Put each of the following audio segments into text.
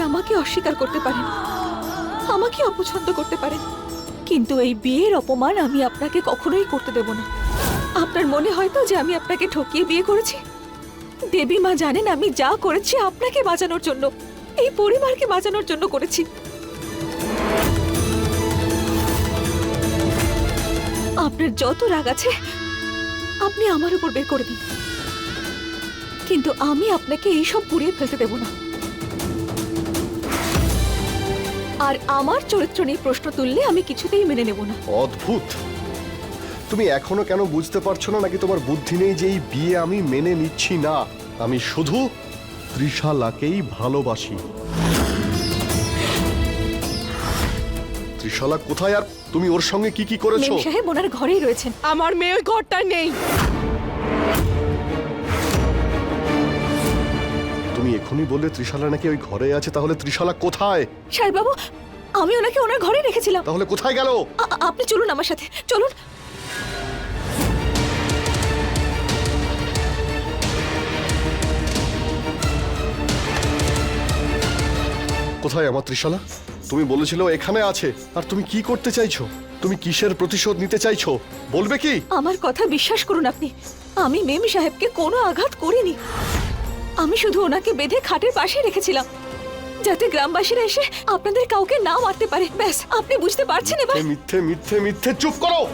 আমাকে অস্বীকার করতে পারেন। আমাকে অপছন্দ করতে পারেন। কিন্তু এই বিয়ের অপমান আমি আপনাকে কখনোই করতে দেব না। আপনার মনে হয় তো যে আমি আপনাকে ঠকিয়ে বিয়ে করেছি? দেবী মা জানেন আমি যা করেছি আপনাকে বাঁচানোর জন্য। এই পরিবারকে বাঁচানোর জন্য করেছি। আপনার যত রাগ আছে, আপনি আমার উপর বের করে দিন। কিন্তু আমি আপনাকে এইসব পুড়িয়ে ফেলতে দেব না। আর আমার চরিত্র নিয়ে প্রশ্ন তুললে আমি কিছুতেই মেনে নেব না। অদ্ভুত। তুমি এখনও কেন বুঝতে পারছ না নাকি তোমার বুদ্ধি নেই যে এই বিয়ে আমি মেনে নিচ্ছি না? আমি শুধু ত্রিশালাকেই ভালোবাসি। ত্রিশালা কোথায় আর তুমি ওর সঙ্গে কি কি করেছ? মেম সাহেব ওনার ঘরেই রয়েছেন। আমার মেয়ে ওই ঘরটায় নেই। এখনই বললে ত্রিশালা নাকি ওই ঘরে আছে তাহলে ত্রিশালা কোথায়? সাহেব বাবু আমি ওনাকে ওনার ঘরেই রেখেছিলাম। তাহলে কোথায় গেল? আ- আপনি চলুন আমার সাথে চলুন। কোথায় আমার ত্রিশালা? তুমি বলেছিল এখানে আছে আর তুমি কি করতে চাইছো? তুমি কিসের প্রতিশোধ নিতে চাইছো? বলবে কি? আমার কথা বিশ্বাস করুন আপনি আমি মেম সাহেবকে কোনো আঘাত করিনি। আমি শুধু ওনাকে বেঁধে খাটের পাশে রেখেছিলাম যাতে গ্রামবাসীরা এসে আপনাদের কাউকে না মারতে পারে। ব্যাস আপনি বুঝতে পারছেন এবার? এ মিথ্যে মিথ্যে মিথ্যে চুপ করো!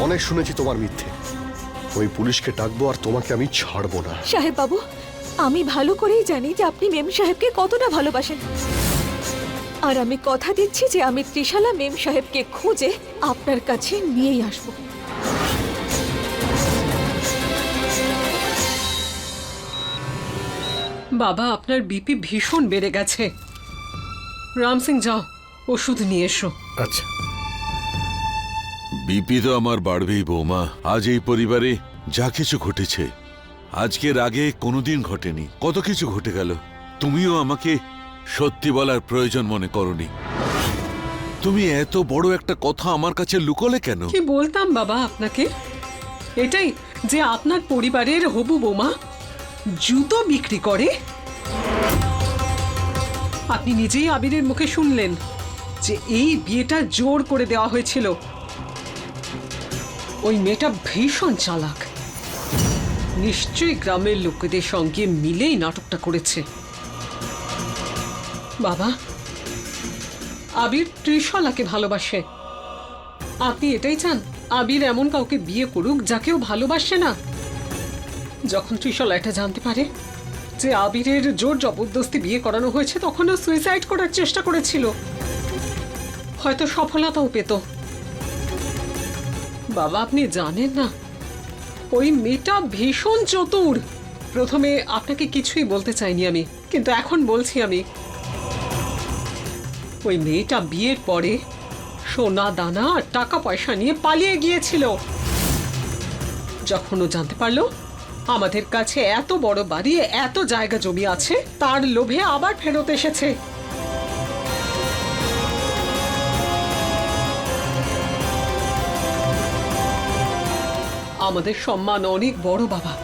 অনেক শুনেছি তোমার মিথ্যে। ওই পুলিশকে ডাকবো আর তোমাকে আমি ছাড়বো না। সাহেব বাবু আমি ভালো করেই জানি যে আপনি মেম সাহেবকে কতটা ভালোবাসেন। আর আমি কথা দিচ্ছি যে আমি ত্রিশালা মেম সাহেবকে খুঁজে আপনার কাছে নিয়েই আসব। বাবা আপনার বিপি ভীষণ বেড়ে গেছে। রাম সিং যাও ওষুধ নিয়ে এসো। আচ্ছা। বিপি তো আমার বাড়বেই বৌমা আজ এই পরিবারে যা কিছু ঘটেছে আজকের আগে কোনোদিন ঘটেনি কত কিছু ঘটে গেল তুমিও আমাকে সত্যি বলার প্রয়োজন মনে করনি। তুমি এত বড় একটা কথা আমার কাছে লুকোলে কেন? কি বলতাম বাবা আপনাকে? এটাই যে আপনার পরিবারের হবু বৌমা জুতো বিক্রি করে? আপনি নিজেই আবিরের মুখে শুনলেন যে এই বিয়েটা জোর করে দেওয়া হয়েছিল। ওই মেয়েটা ভীষণ চালাক। নিশ্চয়ই গ্রামের লোকেদের সঙ্গে মিলেই নাটকটা করেছে। বাবা, আবির ত্রিশলাকে ভালোবাসে। আপনি এটাই চান, আবির এমন কাউকে বিয়ে করুক যাকেও ভালোবাসে না? যখন ত্রিশলা এটা জানতে পারে যে আবিরের জোর জবরদস্তি বিয়ে করানো হয়েছে, তখন ও সুইসাইড করার চেষ্টা করেছিল। হয়তো সফলতাও পেত। বাবা, আপনি জানেন না, ওই মেয়েটা ভীষণ চতুর। প্রথমে আপনাকে কিছুই বলতে চাইনি আমি, কিন্তু এখন বলছি আমি। ওই মেয়েটা বিয়ের পরে সোনা, দানা আর টাকা পয়সা নিয়ে পালিয়ে গিয়েছিল। যখন ও জানতে পারল আমাদের কাছে এত বড় বাড়ি, এত জায়গা জমি আছে, তার লোভে আবার ফেরত এসেছে। আমাদের সম্মান অনেক বড়, বাবা।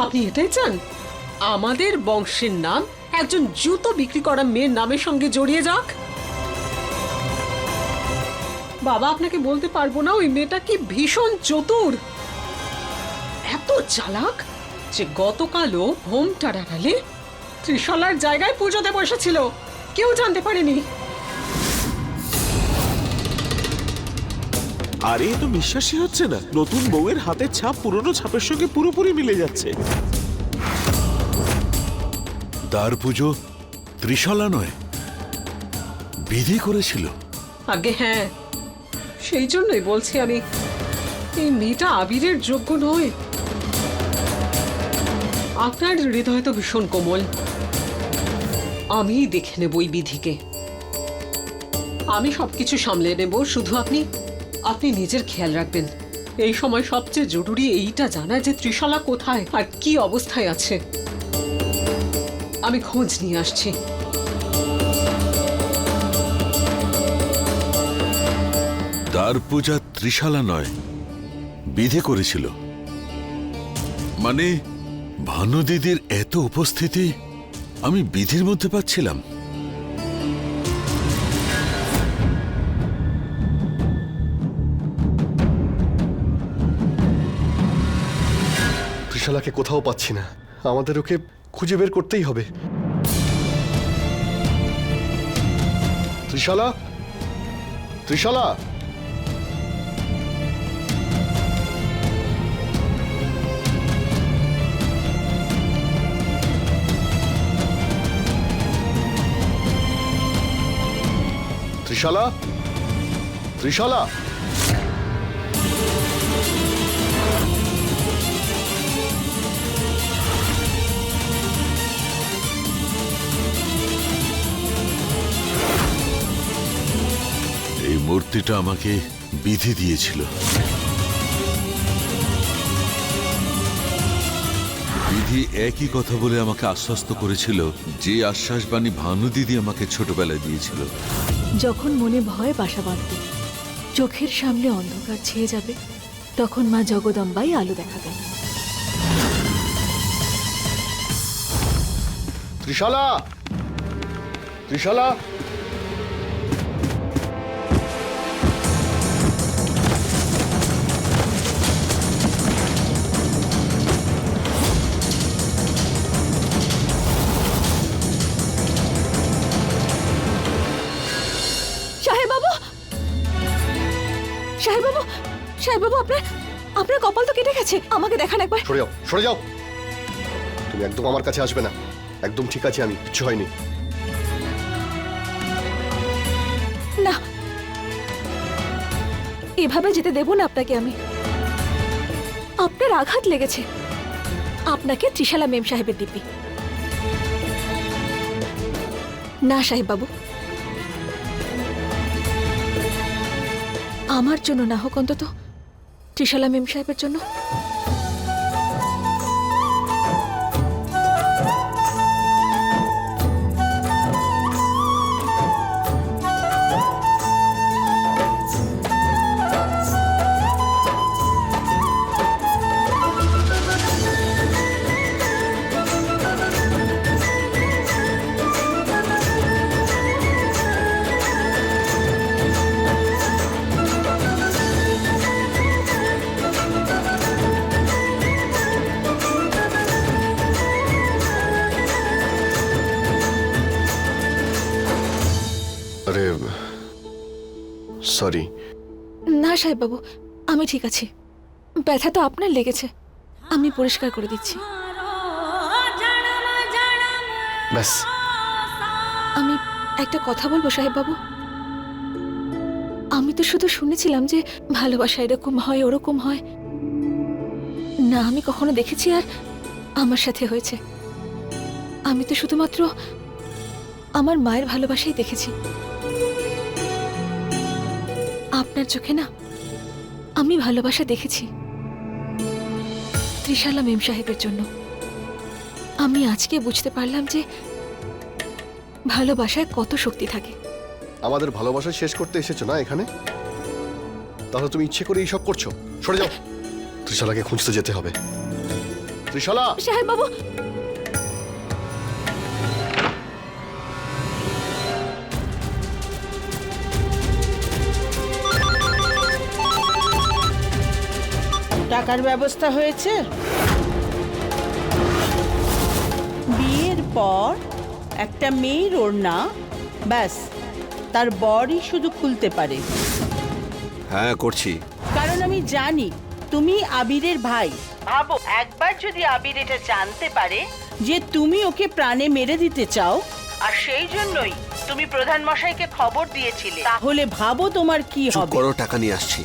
আপনি এটাই চান? আমাদের বংশের নাম একজন জুতো বিক্রি করা মেয়ের নামের সঙ্গে জড়িয়ে যাক? বাবা, আপনাকে বলতে পারব না, ওই মেয়েটা কি ভীষণ চতুর। এত চালাক যে গতকালও হোমটার আড়ালে ত্রিশলার জায়গায় পুজোতে বসেছিল কেউ জানতে পারেনি। আরে তো বিশ্বাসই হচ্ছে না। নতুন বউয়ের হাতের ছাপ পুরনো ছাপের সঙ্গে পুরোপুরি মিলে যাচ্ছে। দ্বার পুজো ত্রিশলা নয় বিধি করেছিল। আগে হ্যাঁ সেই জন্যই বলছি আমি এই মেয়েটা আবিরের যোগ্য নয়। আপনার হৃদয় তো ভীষণ কোমল। আমিই দেখে নেব ওই বিধিকে। আমি সবকিছু সামলে নেব, শুধু আপনি আপনি নিজের খেয়াল রাখবেন। এই সময় সবচেয়ে জরুরি এইটা জানা যে ত্রিশালা কোথায় আর কি অবস্থায় আছে। আমি খোঁজ নিয়ে আসছি। দ্বার পূজা ত্রিশালা নয়, বিধে করেছিল। মানে ভানু দিদির এত উপস্থিতি আমি বিধির মধ্যে পাচ্ছিলাম। ত্রিশালাকে কোথাও পাচ্ছি না। আমাদের ওকে খুঁজে বের করতেই হবে। ত্রিশালা? ত্রিশালা? ত্রিশালা? ত্রিশালা? এই মূর্তিটা আমাকে বিধি দিয়েছিল। বিধি একই কথা বলে আমাকে আশ্বস্ত করেছিল, যে আশ্বাস বাণী ভানু দিদি আমাকে ছোটবেলায় দিয়েছিল। যখন মনে ভয় বাসা বাঁধবে, চোখের সামনে অন্ধকার ছেয়ে যাবে, তখন মা জগদম্বাই আলো দেখাবেন। ত্রিশালা! ত্রিশালা! সাহেব বাবু আপনার আপনার কপাল তো কেটে গেছে। আমাকে দেখান একবার। সরে যাও সরে যাও। তুমি একদম আমার কাছে আসবে না। একদম ঠিক আছে আমি কিচ্ছু হয়নি। না। এভাবে যেতে দেব না আপনাকে আমি। আপনার আঘাত লেগেছে। আপনাকে ত্রিশালা মেম সাহেবের দিব্যি। না সাহেব বাবু আমার জন্য না হোক অন্তত ত্রিশালা মেম সাহেবের জন্য? সরি। না সাহেব বাবু আমি ঠিক আছি। ব্যথা তো আপনার লেগেছে। আমি পরিষ্কার করে দিচ্ছি। ব্যাস। আমি একটা কথা বলব সাহেব বাবু আমি তো শুধু শুনেছিলাম যে ভালোবাসা এরকম হয় ওরকম হয়। না আমি কখনো দেখেছি আর আমার সাথে হয়েছে। আমি তো শুধুমাত্র আমার মায়ের ভালোবাসাই দেখেছি। আপনার চোখে না? আমি ভালোবাসা দেখেছি। ত্রিশালা মেম সাহেবের জন্য। আমি আজকে বুঝতে পারলাম যে ভালোবাসায় কত শক্তি থাকে। আমাদের ভালোবাসা শেষ করতে এসেছ না এখানে? তাহলে তুমি ইচ্ছে করে এইসব করছ। সরে যাও। ত্রিশালাকে খুঁজতে যেতে হবে। ত্রিশালা! সাহেব বাবু! টাকার ব্যবস্থা হয়েছে? বিয়ের পর একটা মেয়ের ওড়না ব্যাস তার বরই শুধু খুলতে পারে। হ্যাঁ করছি। কারণ আমি জানি তুমি আবিরের ভাই। ভাবো একবার যদি আবির এটা জানতে পারে। যে তুমি ওকে প্রাণে মেরে দিতে চাও। আর সেই জন্যই তুমি প্রধান মশাইকে খবর দিয়েছিলে। তাহলে ভাবো তোমার কি চুপ হবে। করো টাকা নিয়ে আসছি।